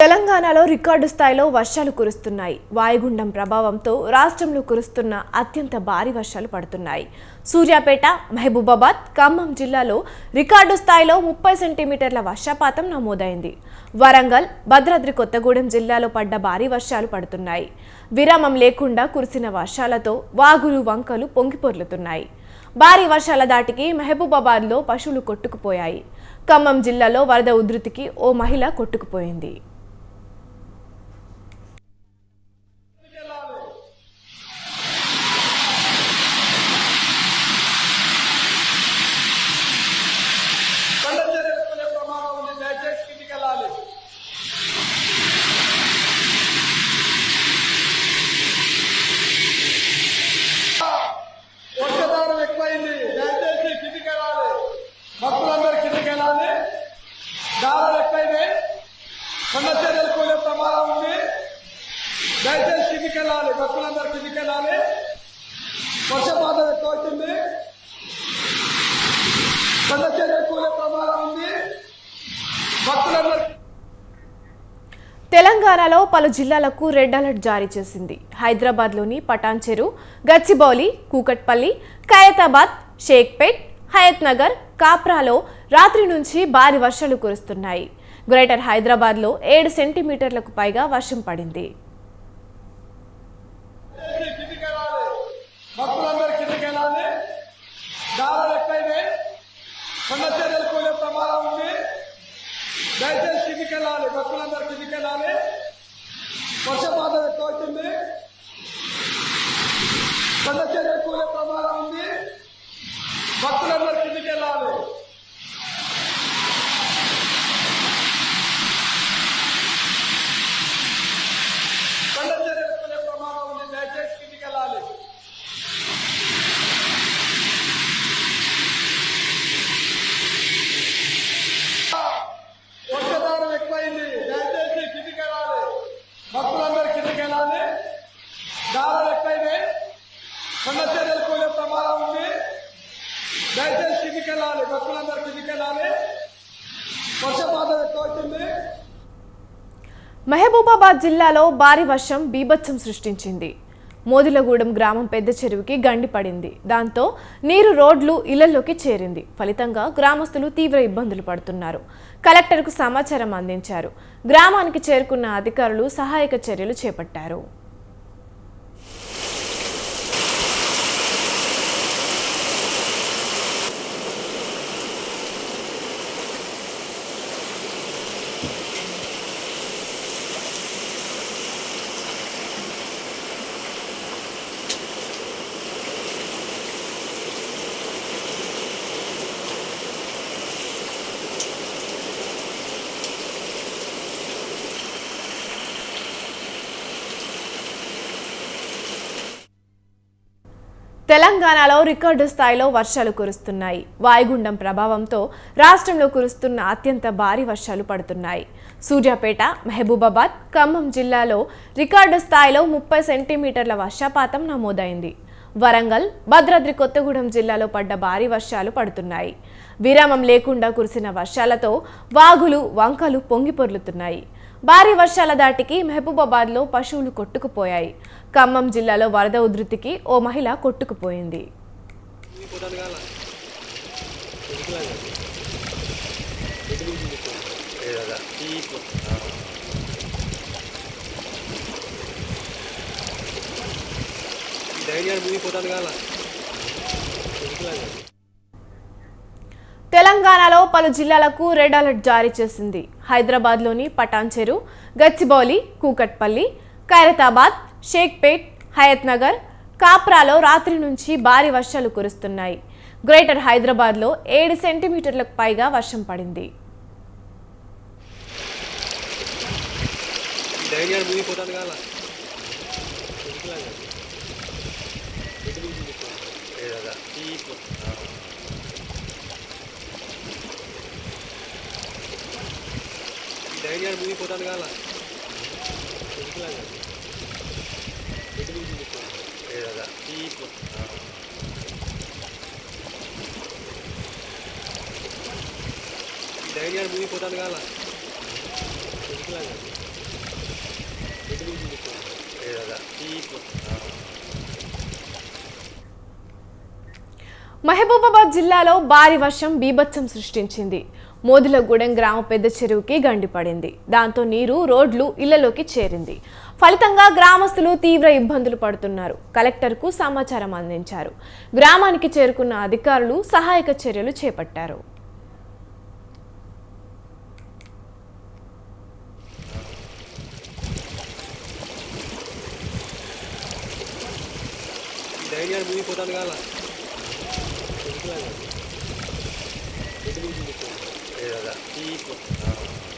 తెలంగాణలో రికార్డు స్థాయిలో వర్షాలు కురుస్తున్నాయి. వాయుగుండం ప్రభావంతో రాష్ట్రంలో కురుస్తున్న అత్యంత భారీ వర్షాలు పడుతున్నాయి. సూర్యాపేట మహబూబాబాద్ ఖమ్మం జిల్లాలో రికార్డు స్థాయిలో ముప్పై సెంటీమీటర్ల వర్షపాతం నమోదైంది. వరంగల్ భద్రాద్రి కొత్తగూడెం జిల్లాలో పడ్డ భారీ వర్షాలు పడుతున్నాయి. విరామం లేకుండా కురిసిన వర్షాలతో వాగులు వంకలు పొంగిపొర్లుతున్నాయి భారీ వర్షాల దాటికి మహబూబాబాద్లో పశువులు కొట్టుకుపోయాయి. ఖమ్మం జిల్లాలో వరద ఉధృతికి ఓ మహిళ కొట్టుకుపోయింది కండలు చేసుకునే ప్రమాదం ఉంది దయచేసి కిందికి వెళ్ళాలి వర్షధారం ఎక్కువైంది దయచేసి కిందికి వెళ్ళాలి భక్తులందరూ కిందికి వెళ్ళాలి దారాలు ఎక్కువైనాయి కొండ చర్యలు కూలే ప్రమాదం ఉంది దయచేసి కిందికి వెళ్ళాలి భక్తులందరూ కిందికి వెళ్ళాలి వర్షపాతం ఎక్కువ అవుతుంది కొండచర్య కూలే ప్రమాదం ఉంది. భక్తులందరూ తెలంగాణలో పలు జిల్లాలకు రెడ్ అలర్ట్ జారీ చేసింది. హైదరాబాద్లోని పటాన్చెరు గచ్చిబౌలి కూకట్పల్లి ఖైరతాబాద్ షేక్పేట్ హయత్ నగర్ కాప్రాలో రాత్రి నుంచి భారీ వర్షాలు కురుస్తున్నాయి. గ్రేటర్ హైదరాబాద్లో ఏడు సెంటీమీటర్లకు పైగా వర్షం పడింది దయచేసి కిందికి వెళ్ళాలి భక్తులందరూ కిందికి వెళ్ళాలి దారాలు ఎక్కువైనాయి కొండ చర్యలు కూలే ప్రమాదం ఉంది దయచేసి కిందికి వెళ్ళాలి భక్తులందరూ కిందికి వెళ్ళాలి వర్షపాతం ఎక్కువ అవుతుంది కొండ చర్యలు కూలే ప్రమాదం ఉంది భక్తులందరూ కిందికి వెళ్ళాలి కొండ చర్యలు కూలే ప్రమాదం ఉంది దయచేసి కిందికి వెళ్ళాలి వర్షధారం ఎక్కువైంది దయచేసి కిందికి వెళ్ళాలి భక్తులందరూ కిందికి వెళ్ళాలి దారాలు ఎక్కువైనాయి కొండ చర్యలు కూలే ఉంది. దయచేసి కిందికి వెళ్ళాలి భక్తులందరూ కిందికి వెళ్ళాలి వర్షపాతం ఎక్కువ వచ్చింది మహబూబాబాద్ జిల్లాలో భారీ వర్షం బీభత్సం సృష్టించింది. మోదులగూడెం గ్రామం పెద్ద చెరువుకి గండి పడింది. దాంతో నీరు రోడ్లు ఇళ్ళలోకి చేరింది. ఫలితంగా గ్రామస్తులు తీవ్ర ఇబ్బందులు పడుతున్నారు. కలెక్టర్కు సమాచారం అందించారు. గ్రామానికి చేరుకున్న అధికారులు సహాయక చర్యలు చేపట్టారు. తెలంగాణలో రికార్డు స్థాయిలో వర్షాలు కురుస్తున్నాయి. వాయుగుండం ప్రభావంతో రాష్ట్రంలో కురుస్తున్న అత్యంత భారీ వర్షాలు పడుతున్నాయి. సూర్యాపేట మహబూబాబాద్ ఖమ్మం జిల్లాలో రికార్డు స్థాయిలో ముప్పై సెంటీమీటర్ల వర్షపాతం నమోదైంది. వరంగల్ భద్రాద్రి కొత్తగూడెం జిల్లాలో పడ్డ భారీ వర్షాలు పడుతున్నాయి. విరామం లేకుండా కురిసిన వర్షాలతో వాగులు వంకలు పొంగిపొర్లుతున్నాయి భారీ వర్షాల దాటికి మహబూబాబాద్లో పశువులు కొట్టుకుపోయాయి. ఖమ్మం జిల్లాలో వరద ఉధృతికి ఓ మహిళ కొట్టుకుపోయింది. ధైర్యాన్ని మునిగిపోతాను కాలా తెలంగాణలో పలు జిల్లాలకు రెడ్ అలర్ట్ జారీ చేసింది. హైదరాబాద్లోని పటాన్చెరు గచ్చిబౌలి కూకట్పల్లి ఖైరతాబాద్ షేక్పేట్ హయత్ నగర్ కాప్రాలో రాత్రి నుంచి భారీ వర్షాలు కురుస్తున్నాయి. గ్రేటర్ హైదరాబాద్లో ఏడు సెంటీమీటర్లకు పైగా వర్షం పడింది. ఈ జగన్ గారు పోతాను జగన్ పోతాను మహబూబాబాద్ జిల్లాలో భారీ వర్షం బీభత్సం సృష్టించింది. మోదులగూడెం గ్రామ పెద్ద చెరువుకి గండిపడింది దాంతో నీరు రోడ్లు ఇళ్ళలోకి చేరింది. ఫలితంగా గ్రామస్తులు తీవ్ర ఇబ్బందులు పడుతున్నారు. కలెక్టర్కు సమాచారం అందించారు. గ్రామానికి చేరుకున్న అధికారులు సహాయక చర్యలు చేపట్టారు. ఈ ధైర్యాన్ని మునిగిపోతాను కాల ఎటు మునిగింది? ఈ